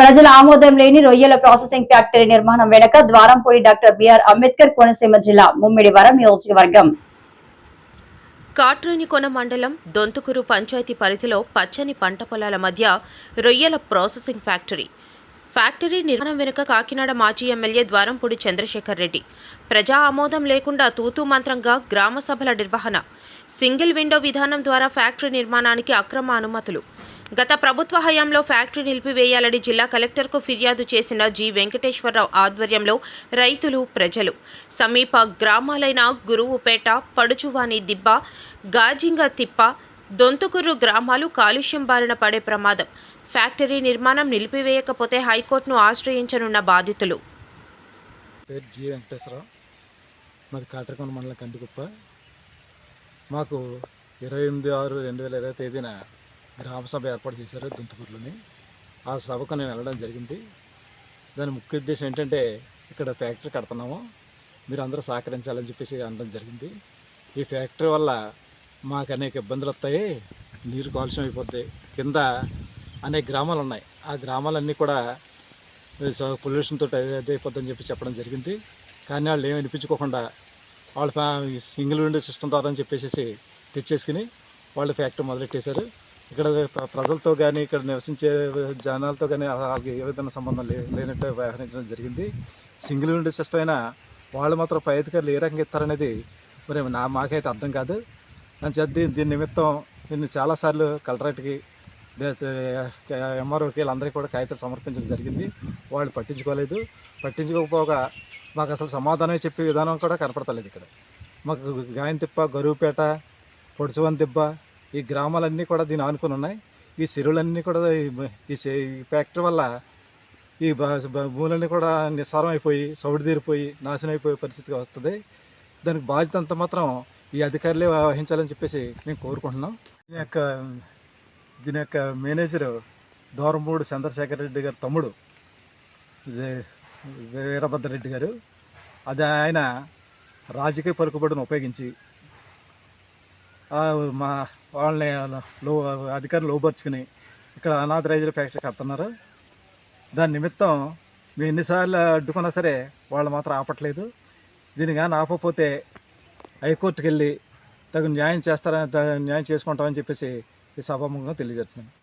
ప్రజల ఆమోదం లేని రొయ్యల ప్రాసెసింగ్ ఫ్యాక్టరీ నిర్మాణం వెనుక ద్వారంపూడి డాక్టర్ బిఆర్ అంబేద్కర్ కోనసీమ జిల్లా ముమ్మిడివరం నియోజకవర్గం. కాట్రేనికొన మండలం దొంతుకూరు పంచాయతీ పరిధిలో పచ్చని పంట పొలాల మధ్య రొయ్యల ప్రాసెసింగ్ ఫ్యాక్టరీ ఫ్యాక్టరీ నిర్మాణం వెనుక కాకినాడ మాజీ ఎమ్మెల్యే ద్వారంపూడి చంద్రశేఖర్ రెడ్డి. ప్రజా ఆమోదం లేకుండా తూతూ మంత్రంగా గ్రామ సభల నిర్వహణ. సింగిల్ విండో విధానం ద్వారా ఫ్యాక్టరీ నిర్మాణానికి అక్రమ అనుమతులు. గత ప్రభుత్వ హయాంలో ఫ్యాక్టరీ నిలిపివేయాలని జిల్లా కలెక్టర్కు ఫిర్యాదు చేసిన జి. వెంకటేశ్వరరావు ఆధ్వర్యంలో రైతులు ప్రజలు. సమీప గ్రామాలైన గురువుపేట పడుచువాని దిబ్బ గాజింగ తిప్ప దొంతుకుర్రు గ్రామాలు కాలుష్యం బారిన పడే ప్రమాదం. ఫ్యాక్టరీ నిర్మాణం నిలిపివేయకపోతే హైకోర్టును ఆశ్రయించనున్న బాధితులు. పేరు జి వెంకటేశ్వరరావు. మాది కాటరకొండ మండలం కందికుప్ప. మాకు ఇరవై ఎనిమిది ఆరు రెండు వేల ఇరవై తేదీన గ్రామ సభ ఏర్పాటు చేశారు దుంతుకూరులోని ఆ సభకు నేను వెళ్ళడం జరిగింది. దాని ముఖ్య ఉద్దేశం ఏంటంటే ఇక్కడ ఫ్యాక్టరీ కడుతున్నాము. మీరు అందరూ సహకరించాలని చెప్పేసి అనడం జరిగింది. ఈ ఫ్యాక్టరీ వల్ల మాకు అనేక ఇబ్బందులు వస్తాయి నీరు కాలుష్యం అయిపోద్ది. కింద అనేక గ్రామాలు ఉన్నాయి. ఆ గ్రామాలన్నీ కూడా పొల్యూషన్తో అదే అయిపోద్దని చెప్పి చెప్పడం జరిగింది. కానీ వాళ్ళు ఏమి వినిపించుకోకుండా వాళ్ళ ఫ్యా- సింగిల్ విండో సిస్టమ్ ద్వారా అని చెప్పేసి తెచ్చేసుకుని వాళ్ళు ఫ్యాక్టరీ మొదలెట్టేశారు. ఇక్కడ ప్ర- ప్రజలతో కానీ ఇక్కడ నివసించే జనాలతో కానీ వాళ్ళకి ఏ విధంగా సంబంధం లే లేనట్టు వ్యవహరించడం జరిగింది. సింగిల్ విండో సిస్టమ్ అయినా వాళ్ళు మాత్రం పై అధికారులు ఏ రకంగా ఇస్తారనేది మరి నా మాకైతే అర్థం కాదు. అని దీని దీని నిమిత్తం దీన్ని చాలాసార్లు కలెక్టరేట్కి ఎంఆర్ఓకి అందరికీ కూడా కాగితాలు సమర్పించడం జరిగింది. వాళ్ళు పట్టించుకోలేదు. పట్టించుకోకపోగా మాకు అసలు సమాధానం చెప్పే విధానం కూడా కనపడతలేదు ఇక్కడ. మాకు గాయంతిప్ప గరువుపేట పొడుచువన్ దిబ్బ ఈ గ్రామాలన్నీ కూడా దీని ఆనుకుని ఉన్నాయి. ఈ చెరువులన్నీ కూడా ఈ- ఫ్యాక్టరీ వల్ల ఈ భూములన్నీ కూడా నిస్సారం అయిపోయి సౌడు తీరిపోయి నాశనం అయిపోయే పరిస్థితిగా వస్తుంది. దానికి బాధ్యత అంత మాత్రం ఈ అధికారులే వహించాలని చెప్పేసి మేము కోరుకుంటున్నాం. దీని యొక్క దీని యొక్క మేనేజరు దూరంబూడు చంద్రశేఖర్ రెడ్డి గారు తమ్ముడు వీరభద్రరెడ్డి గారు అది ఆయన రాజకీయ పలుకుబడిని ఉపయోగించి మా వాళ్ళని లో అధికారులు లోపరుచుకుని ఇక్కడ అనాథరైజ్డ్ ఫ్యాక్టరీ కడుతున్నారు. దాని నిమిత్తం మేము ఎన్నిసార్లు అడ్డుకున్నా సరే వాళ్ళు మాత్రం ఆపట్లేదు. దీన్ని కానీ ఆపకపోతే హైకోర్టుకు వెళ్ళి తగు న్యాయం చేస్తారని న్యాయం చేసుకుంటామని చెప్పేసి ఈ సభాముఖంగా తెలియజేస్తున్నాను.